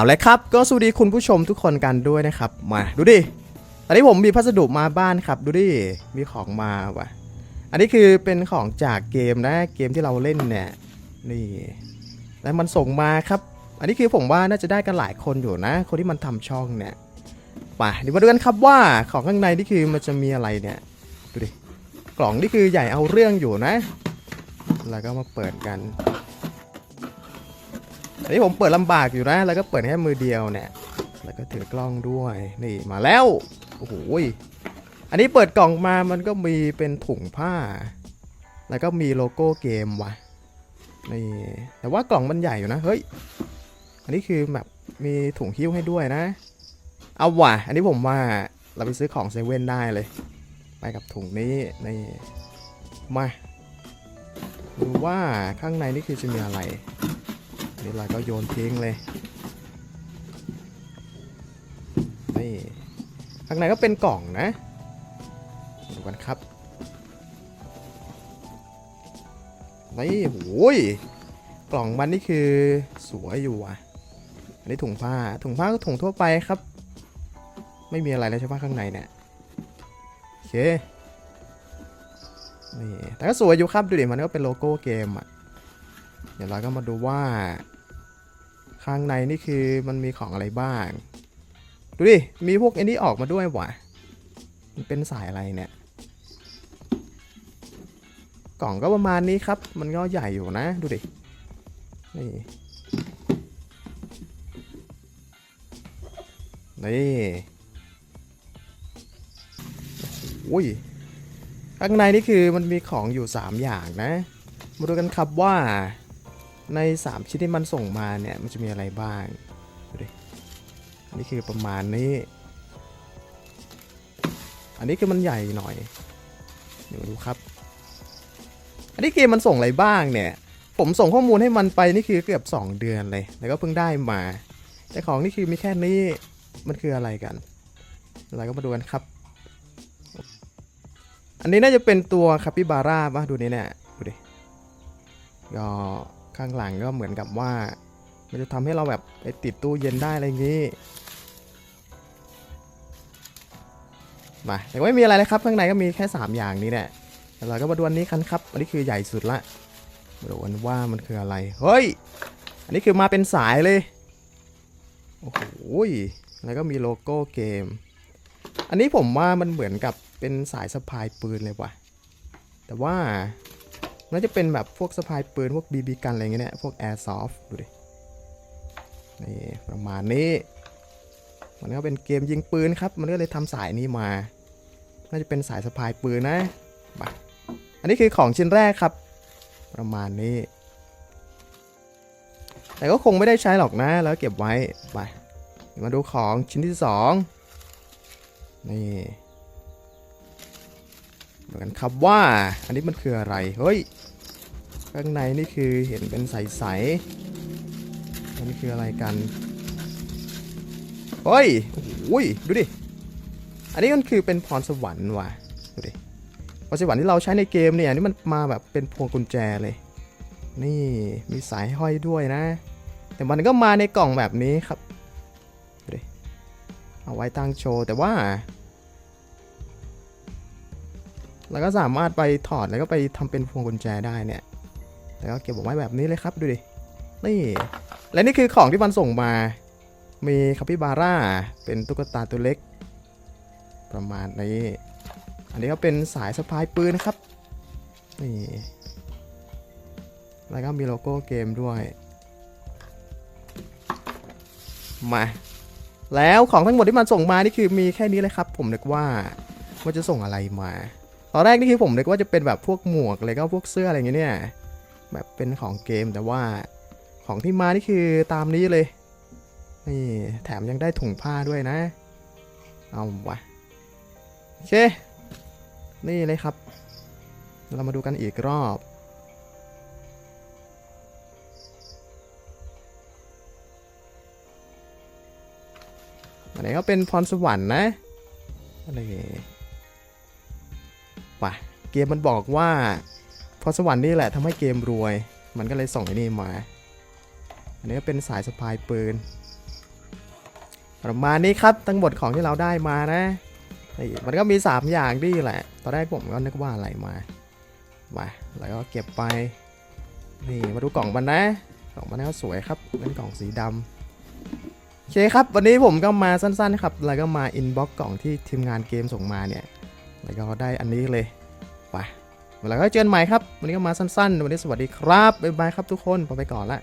เอาเลยครับ ก็สวัสดีคุณผู้ชมทุกคนกันด้วยนะครับ มาดูดิ ตอนนี้ผมมีพัสดุมาบ้านครับ ดูดิ มีของมาว่ะ อันนี้คือเป็นของจากเกมนะ เกมที่เราเล่นเนี่ย นี่ แล้วมันส่งมาครับ อันนี้คือผมว่าน่าจะได้กันหลายคนอยู่นะ คนที่มันทำช่องเนี่ยไปเดี๋ยวมาดูกันครับว่าของข้างในนี่คือมันจะมีอะไรเนี่ย ดูดิ กล่องนี่คือใหญ่เอาเรื่องอยู่นะ แล้วก็มาเปิดกัน อันนี้ผมเปิดลำบากอยู่นะ แล้วก็เปิดแค่มือเดียวเนี่ย แล้วก็ถือกล้องด้วย นี่มาแล้ว โอ้โห อันนี้เปิดกล่องมา มันก็มีเป็นถุงผ้า แล้วก็มีโลโก้เกมว่ะ นี่ แต่ว่ากล่องมันใหญ่อยู่นะ เฮ้ย อันนี้คือแบบมีถุงหิ้วให้ด้วยนะ เอาว่ะ อันนี้ผมว่าเราไปซื้อของเซเว่นได้เลย ไปกับถุงนี้ นี่ มาดูว่าข้างในนี่คือจะมีอะไร นี่เราก็โยนทิ้งเลย นี่ข้างในก็เป็นกล่องนะ ดูกันครับ นี่โอ้ย กล่องมันนี่คือสวยอยู่อะ อันนี้ถุงผ้า ถุงผ้าก็ถุงทั่วไปครับ ไม่มีอะไรเลยใช่ปะข้างในเนี่ย โอเค นี่ แต่ก็สวยอยู่ครับ ดูดิ มันก็เป็นโลโก้เกมอะ ดี๋ยวเราก็มาดูว่า ข้างในนี่คือมันมีของอะไรบ้าง ดูดิ มีพวกไอ้นี้ออกมาด้วยว่ะ มันเป็นสายอะไรเนี่ย กล่องก็ประมาณนี้ครับ มันก็ใหญ่อยู่นะ ดูดิ นี่ นี่อุ้ยข้างในนี่คือมันมีของอยู่ 3 อย่างนะ มาดูกันครับว่า ใน 3 ชิ้นที่มันส่งมาเนี่ย มันจะมีอะไรบ้างดูดินนี้คือประมาณนี้ อันนี้คือมันใหญ่หน่อย เดี๋ยวดูครับ อันนี้เกมมันส่งอะไรบ้างเนี่ย ผมส่งข้อมูลให้มันไปนี่คือเกือบ 2 เดือนเลย แล้วก็เพิ่งได้มา แต่ของนี่คือมีแค่นี้ มันคืออะไรกัน เราก็มาดูกันครับ อันนี้น่าจะเป็นตัวคาปิบาร่าป่ะดูนี่เนี่ยดูดิก็ ข้างหลังก็เหมือนกับว่า มันจะทำให้เราแบบไปติดตู้เย็นได้อะไรอย่างนี้มาแต่ไม่มีอะไรเลยครับข้างในก็มีแค่ 3 อย่างนี้แหละแล้วเราก็มาดูอันนี้กันครับ อันนี้คือใหญ่สุดละมาดูกันว่ามันคืออะไร เฮ้ย อันนี้คือมาเป็นสายเลย โอ้โหแล้วก็มีโลโก้เกม อันนี้ผมว่ามันเหมือนกับเป็นสายสะพายปืนเลยว่ะ แต่ว่า น่าจะเป็นแบบพวกสะพายปืน พวกบีบีกันอะไรเงี้ยเนี่ย พวกแอร์ซอฟดูดิ นี่ประมาณนี้ มันก็เป็นเกมยิงปืนครับ มันก็เลยทำสายนี้มา น่าจะเป็นสายสะพายปืนนะมาอันนี้คือของชิ้นแรกครับ ประมาณนี้ แต่ก็คงไม่ได้ใช้หรอกนะ แล้วเก็บไว้ ไป มาดูของชิ้นที่สองนี่ดูกันครับว่าอันนี้มันคืออะไร เฮ้ย ข้างในนี่คือเห็นเป็นใสๆอันนี้คืออะไรกันเฮ้ยโอ้ยดูดิ อันนี้มันคือเป็นพรสวรรค์ว่ะ ดูดิ พรสวรรค์ที่เราใช้ในเกมเนี่ยนี่มันมาแบบเป็นพวงกุญแจเลย นี่มีสายห้อยด้วยนะ แต่มันก็มาในกล่องแบบนี้ครับ ดูดิ เอาไว้ตั้งโชว์แต่ว่าเราก็สามารถไปถอดแล้วก็ไปทำเป็นพวงกุญแจได้เนี่ย แล้วก็เก็บเอาไว้แบบนี้เลยครับดูดิ นี่ และนี่คือของที่มันส่งมา มีคาปิบาร่า เป็นตุ๊กตาตัวเล็ก ประมาณนี้ อันนี้ก็เป็นสายสะพายปืนนะครับ นี่ แล้วก็มีโลโก้เกมด้วย มา แล้วของทั้งหมดที่มันส่งมา นี่คือมีแค่นี้เลยครับ ผมนึกว่ามันจะส่งอะไรมา ตอนแรกนี่คือผมนึกว่าจะเป็นแบบพวกหมวกอะไรก็พวกเสื้ออะไรอย่างเงี้ยเนี่ย แบบเป็นของเกมแต่ว่าของที่มานี่คือตามนี้เลย นี่แถมยังได้ถุงผ้าด้วยนะ เอาวะโอเค นี่เลยครับ เรามาดูกันอีกรอบอันนี้ก็เป็นพรสวรรค์นะอะไรป่ะเกมมันบอกว่า พรสวรรค์นี่แหละทำให้เกมรวย มันก็เลยส่งไอ้นี่มา อันนี้ก็เป็นสายสะพายปืน ประมาณนี้ครับทั้งหมดของที่เราได้มานะมันก็มี 3 อย่างดีแหละ ตอนแรกผมก็นึกว่าอะไรมา มาแล้วก็เก็บไป นี่มาดูกล่องมันนะ กล่องมันก็สวยครับ เป็นกล่องสีดำโอเคครับ วันนี้ผมก็มาสั้นๆครับ แล้วก็มาอินบ็อกกล่องที่ทีมงานเกมส่งมาเนี่ย แล้วก็ได้อันนี้เลย เวลาก็เจอกันใหม่ครับ วันนี้ก็มาสั้นๆ วันนี้สวัสดีครับ บ๊ายบายครับทุกคนไปก่อนละ